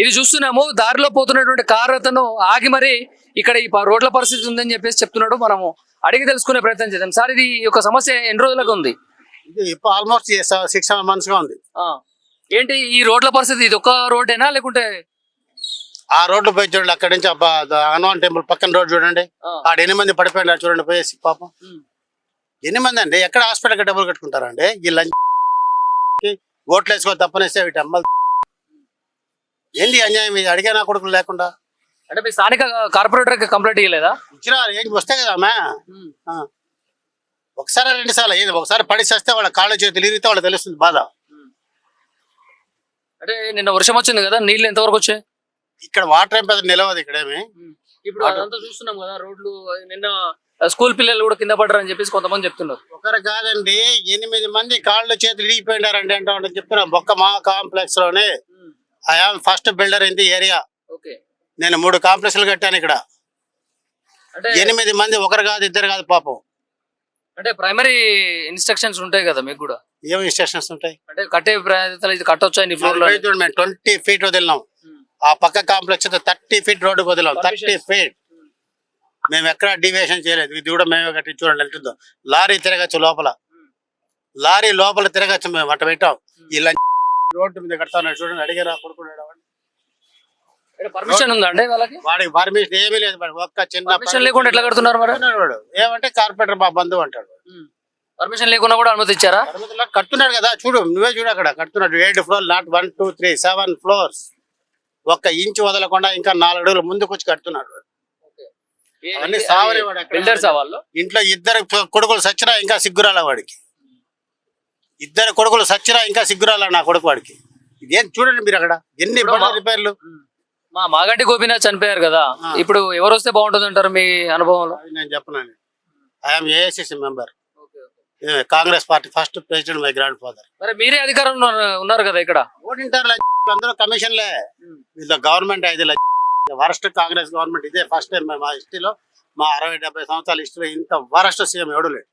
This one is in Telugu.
ఇది చూస్తున్నాము. దారిలో పోతున్నటువంటి కారు అతను ఆగి మరి ఇక్కడ ఈ రోడ్ల పరిస్థితి ఉందని చెప్పేసి చెప్తున్నాడు. మనము అడిగి తెలుసుకునే ప్రయత్నం చేద్దాం. సార్ ఇది యొక్క సమస్య ఎన్ని రోజులకు ఉంది? ఇప్పుడు ఆల్మోస్ట్ సిక్స్ మంత్స్గా ఉంది. ఏంటి ఈ రోడ్ల పరిస్థితి? ఇది ఒక రోడ్డేనా? లేకుంటే ఆ రోడ్డు పోయి చూడండి అక్కడి నుంచి హనుమాన్ టెంపుల్ పక్కన రోడ్ చూడండి. ఆడ ఎన్ని మంది పడిపోయినారు చూడండి పోయేసి పాపం. ఎన్ని మంది అండి? ఎక్కడ హాస్పిటల్ డబ్బులు కట్టుకుంటారండి? ఈ లంచ్ ఓట్లు వేసుకో తప్పనేస్తే వీటి అమ్మలు ఏంది అన్యాయం? ఇది అడిగే నా కొడుకులు లేకుండా? అంటే మీ స్థానిక కార్పొరేటర్ కంప్లైంట్ ఇవ్వలేదా ఇచ్చినా ఏంటి వస్తే కదా అమ్మా. ఒకసారి రెండు సార్లు ఏది ఒకసారి పడి చేస్తే వాళ్ళ కాళ్ళు చేతులు ఇరిగితే వాళ్ళకి తెలుస్తుంది బాధ. అంటే నిన్న వర్షం వచ్చింది కదా నీళ్ళు ఎంతవరకు వచ్చాయి? ఇక్కడ వాటర్ ఏం పెద్ద నిలవదు ఇక్కడేమి. ఇప్పుడు అదంతా చూస్తున్నాం కదా రోడ్లు నిన్న స్కూల్ పిల్లలు కూడా కింద పడ్డారని చెప్పేసి కొంతమంది చెప్తున్నారు. ఒకరు కాదండి ఎనిమిది మంది కాళ్ళు చేతులు ఇరిగిపోయినారండి అంటే అంటే చెప్తున్నా బొక్క మా కాంప్లెక్స్లోనే I am first builder in the area okay నేను మూడు కాంప్లెక్స్లు కట్టాను ఇక్కడ. ఎనిమిది మంది ఒకరు కాదు ఇద్దరు కాదు పాపం. అంటే ప్రైమరీ ఇన్స్ట్రక్షన్స్ ఉంటాయి కదా మీకు కూడా? ఏం ఇన్స్ట్రక్షన్స్ ఉంటాయి? అంటే కట్టే ప్రాంతాలు ఇది కట్టొచ్చా నీ ఫ్లోర్లో చూడండి మేము ట్వంటీ ఫీట్ వదిలినాం. ఆ పక్క కాంప్లెక్స్ థర్టీ ఫీట్ రోడ్డుకి వదిలాం. థర్టీ ఫీట్ మేము ఎక్కడ డివియేషన్ చేయలేదు. ఇది కూడా మేమే కట్టి చూడండి వెళ్తుందో లారీ తిరగచ్చు లోపల. లారీ లోపల తిరగచ్చు మేము అట్ట పెట్టాం. ఇలా రోడ్డు మీద కడతాను చూడండి అడిగారా కొడుకున్నాడు. పర్మిషన్ ఉందా అంటే వాళ్ళకి? వాడికి పర్మిషన్ ఏమీ లేదు వాడు ఒక్క చిన్న పర్మిషన్ లేకుండా ఎట్లా కడుతున్నారు మరి వాడు. ఏమంటే కార్పొరేటర్ మా బంధువు అంటాడు పర్మిషన్ లేకుండా కూడా అనుమతి ఇచ్చారా? కడుతున్నాడు కదా చూడు నువ్వే చూడు అక్కడ కడుతున్నాడు. ఏడు floor not one two three seven floors ఒక్క ఇంచు వదలకుండా ఇంకా నాలుగు అడుగులు ముందుకు వచ్చి కడుతున్నాడు అవన్నీ బిల్డర్స్ వాళ్ళు? ఇంట్లో ఇద్దరు కొడుకులు సచ్చినా ఇంకా సిగ్గురాల వాడికి. ఇద్దరు కొడుకులు సచ్చినా ఇంకా సిగ్గురాల నా కొడుకు వాడికి? ఇదేం చూడండి మీరు అక్కడ? ఎన్ని రిపేర్లు? మా మాగంటి గోపీనాథ్ చనిపోయారు కదా. ఇప్పుడు ఎవరు వస్తే బాగుంటుంది అంటారు మీ అనుభవంలో? నేను చెప్పను I'm AICC member Congress party first president my grandfather. మరి మీరే అధికారంలో ఉన్నారు కదా ఇక్కడ? ఓటింటారు అందరూ కమిషన్లే. వీళ్ళ గవర్నమెంట్ ఇది వరస్ట్ కాంగ్రెస్ గవర్నమెంట్ ఇదే ఫస్ట్ టైం మా హిస్టరీలో మా అరవై డెబ్బై సంవత్సరాల హిస్టరీలో ఇంత వరస్ట్ సీఎం ఎవడు లేడు.